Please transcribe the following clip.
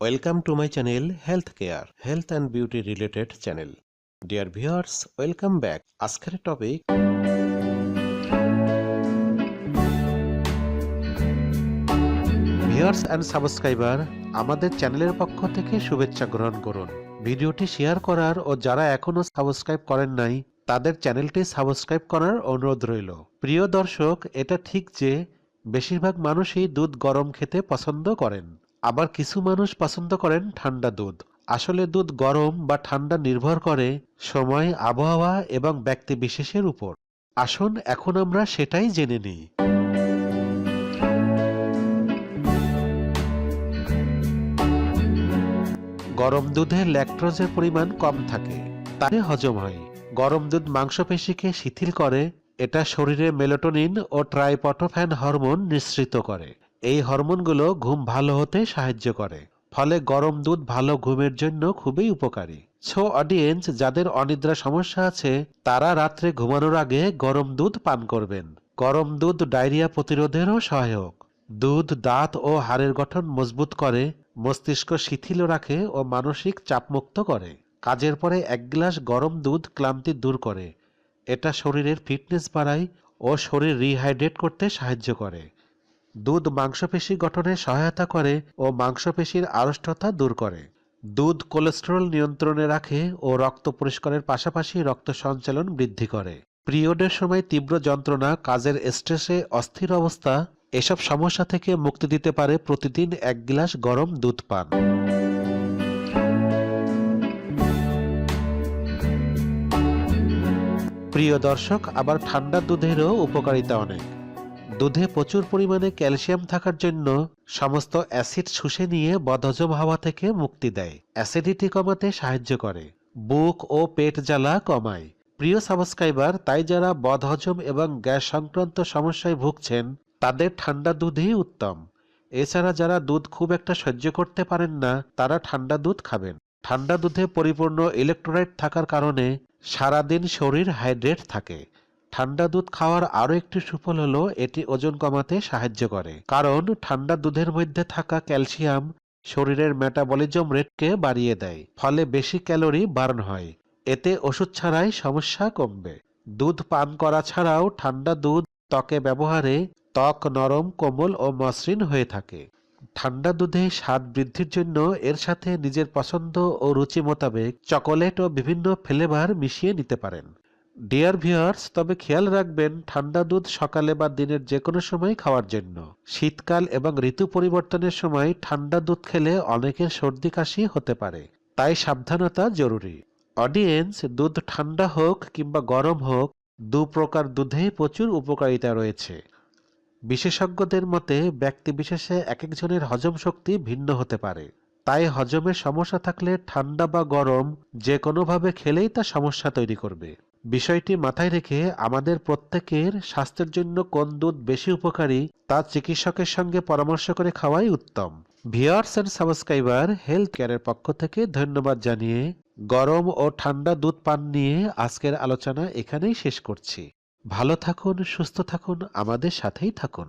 Welcome to my channel health care health and beauty related channel dear viewers welcome back আজকের topic viewers and subscriber আমাদের চ্যানেলের পক্ষ থেকে শুভেচ্ছা গ্রহণ করুন। ভিডিওটি শেয়ার করার ও যারা এখনও সাবস্ক্রাইব করেন নাই, তাদের চ্যানেলটি সাবস্ক্রাইব করার অনুরোধ রইল। প্রিয় দর্শক, এটা ঠিক যে, বেশিরভাগ মানুষই দুধ গরম খেতে পছন্দ করেন। আবার কিছু মানুষ পছন্দ করেন ঠান্ডা দুধ। আসলে দুধ গরম বা ঠান্ডা নির্ভর করে সময়, আবহাওয়া এবং ব্যক্তি বিশেষের উপর। আসুন, এখন আমরা সেটাই জেনে নিই। গরম দুধে ল্যাকটোজের পরিমাণ কম থাকে তাই হজম হয়। গরম দুধ মাংসপেশিকে শিথিল করে, এটা শরীরে মেলোটোনিন ও ট্রাইপটোফ্যান হরমোন নিঃসৃত করে। এই হরমোনগুলো ঘুম ভালো হতে সাহায্য করে, ফলে গরম দুধ ভালো ঘুমের জন্য খুবই উপকারী। সো অডিয়েন্স যাদের অনিদ্রা সমস্যা আছে, তারা রাত্রে ঘুমানোর আগে গরম দুধ পান করবেন। গরম দুধ ডায়রিয়া প্রতিরোধেরও সহায়ক। দুধ, দাঁত ও হাড়ের গঠন মজবুত করে, মস্তিষ্ক শিথিল রাখে ও মানসিক চাপমুক্ত করে। কাজের পরে এক গ্লাস গরম দুধ ক্লান্তি দূর করে। এটা শরীরের ফিটনেস বাড়ায় ও শরীর রিহাইড্রেট করতে সাহায্য করে। দুধ মাংসপেশি গঠনে সহায়তা করে ও মাংসপেশির আড়ষ্টতা দূর করে। দুধ কোলেস্টেরল নিয়ন্ত্রণে রাখে ও রক্ত পরিষ্কারের পাশাপাশি রক্ত সঞ্চালন বৃদ্ধি করে। পিরিয়ডের সময় তীব্র যন্ত্রণা, কাজের স্ট্রেসে অস্থির অবস্থা, এসব সমস্যা থেকে মুক্তি দিতে পারে প্রতিদিন এক গ্লাস গরম দুধ পান। প্রিয় দর্শক, আবার ঠান্ডা দুধেরও উপকারিতা অনেক। দুধে প্রচুর পরিমাণে ক্যালসিয়াম থাকার জন্য সমস্ত অ্যাসিড শুষে নিয়ে বদহজম হওয়া থেকে মুক্তি দেয়। অ্যাসিডিটি কমাতে সাহায্য করে। বুক ও পেট জ্বালা কমায়। প্রিয় সাবস্ক্রাইবার, তাই যারা বদহজম এবং গ্যাস সংক্রান্ত সমস্যায় ভুগছেন, তাদের ঠান্ডা দুধই উত্তম। এছাড়া যারা দুধ খুব একটা সহ্য করতে পারেন না, তারা ঠান্ডা দুধ খাবেন। ঠান্ডা দুধে পরিপূর্ণ ইলেকট্রোলাইট থাকার কারণে সারাদিন শরীর হাইড্রেট থাকে। ঠান্ডা দুধ খাওয়ার আরও একটি সুফল হলো, এটি ওজন কমাতে সাহায্য করে। কারণ, ঠান্ডা দুধের মধ্যে থাকা ক্যালসিয়াম শরীরের মেটাবলিজম রেটকে বাড়িয়ে দেয়, ফলে বেশি ক্যালোরি বার্ন হয়। এতে ওষুধ ছাড়াই সমস্যা কমবে। দুধ পান করা ছাড়াও ঠান্ডা দুধ ত্বকে ব্যবহারে ত্বক নরম, কোমল ও মসৃণ হয়ে থাকে। ঠান্ডা দুধে স্বাদ বৃদ্ধির জন্য এর সাথে নিজের পছন্দ ও রুচি মোতাবেক চকোলেট ও বিভিন্ন ফ্লেভার মিশিয়ে নিতে পারেন। ডিয়ার ভিউয়ার্স তবে খেয়াল রাখবেন, ঠান্ডা দুধ সকালে বা দিনের যে কোনো সময় খাওয়ার জন্য। শীতকাল এবং ঋতু পরিবর্তনের সময় ঠান্ডা দুধ খেলে অনেকের সর্দি কাশি হতে পারে। তাই সাবধানতা জরুরি। অডিয়েন্স দুধ ঠান্ডা হোক কিংবা গরম হোক, দু প্রকার দুধেই প্রচুর উপকারিতা রয়েছে। বিশেষজ্ঞদের মতে ব্যক্তি বিশেষে এক একজনের হজম শক্তি ভিন্ন হতে পারে। তাই হজমের সমস্যা থাকলে ঠান্ডা বা গরম যে কোনোভাবে খেলেই তা সমস্যা তৈরি করবে। বিষয়টি মাথায় রেখে আমাদের প্রত্যেকের স্বাস্থ্যের জন্য কোন দুধ বেশি উপকারী তা চিকিৎসকের সঙ্গে পরামর্শ করে খাওয়াই উত্তম। ভিওয়ার্স অ্যান্ড সাবস্ক্রাইবার, হেলথ কেয়ারের পক্ষ থেকে ধন্যবাদ জানিয়ে গরম ও ঠান্ডা দুধ পান নিয়ে আজকের আলোচনা এখানেই শেষ করছি। ভালো থাকুন, সুস্থ থাকুন, আমাদের সাথেই থাকুন।